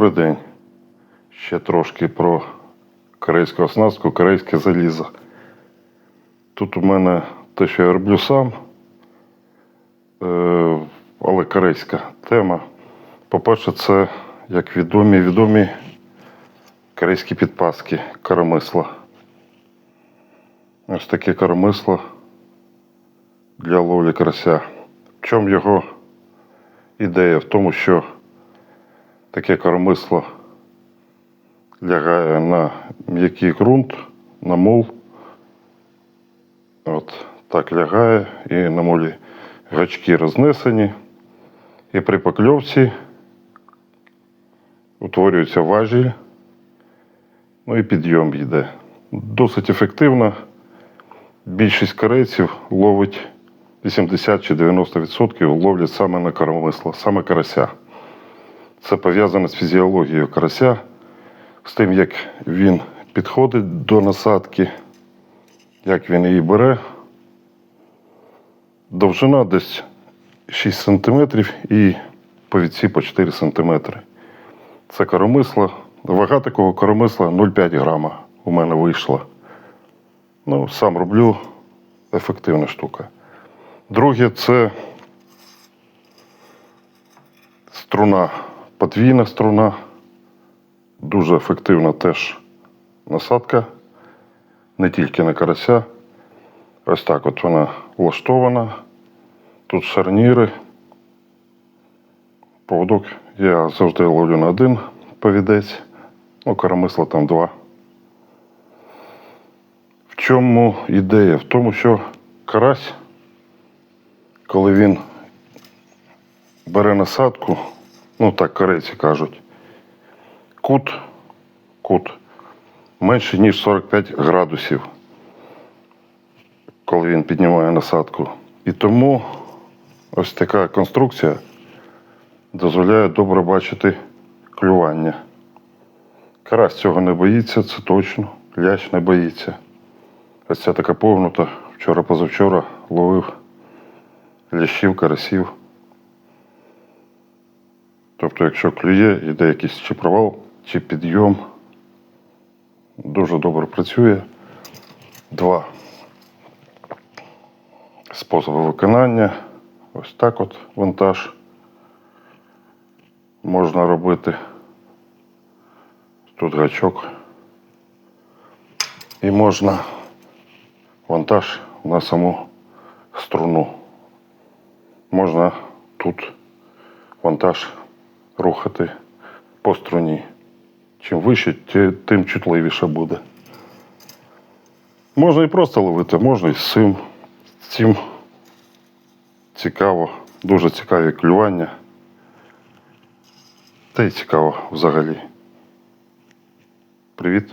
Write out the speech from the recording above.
Добрий день. Ще трошки про корейську оснастку, корейське залізо. Тут у мене те, що я роблю сам, е, але корейська тема. По-перше, це як відомі відомі корейські підпаски коромисла. Ось таке коромисло для ловлі карася. В чому його ідея? В тому, що таке коромисло лягає на м'який ґрунт, на мул. От так лягає і на мулі гачки рознесені. І при покльовці утворюється важіль, ну і підйом йде. Досить ефективно. Більшість корейців ловить 80 чи 90% ловлять саме на коромисло, саме карася. Це пов'язано з фізіологією карася, з тим, як він підходить до насадки, як він її бере. Довжина десь 6 см і повідці по 4 см. Це коромисло. Вага такого коромисла 0,5 грама у мене вийшла. Ну, сам роблю ефективна штука. Друге, це струна, подвійна струна. Дуже ефективна теж насадка, не тільки на карася. Ось так от вона влаштована. Тут шарніри. Поводок я завжди ловлю на один повідець, ну, коромисла там два. В чому ідея? В тому, що карась, коли він бере насадку, ну так корейці кажуть, кут, кут менше, ніж 45 градусів, коли він піднімає насадку. І тому ось така конструкція дозволяє добре бачити клювання. Карась цього не боїться, це точно. Лящ не боїться. Ось ця така погнута. Вчора позавчора ловив лящів, карасів. Тобто, якщо клює, йде якийсь чи провал, чи підйом, дуже добре працює. Два способи виконання. Ось так от вантаж можна робити. Тут гачок. І можна вантаж на саму струну. Можна тут вантаж рухати по струні. Чим вище, тим чутливіше буде. Можна і просто ловити, можна і з цим. З цим цікаво, дуже цікаві клювання. Та й цікаво взагалі. Привіт,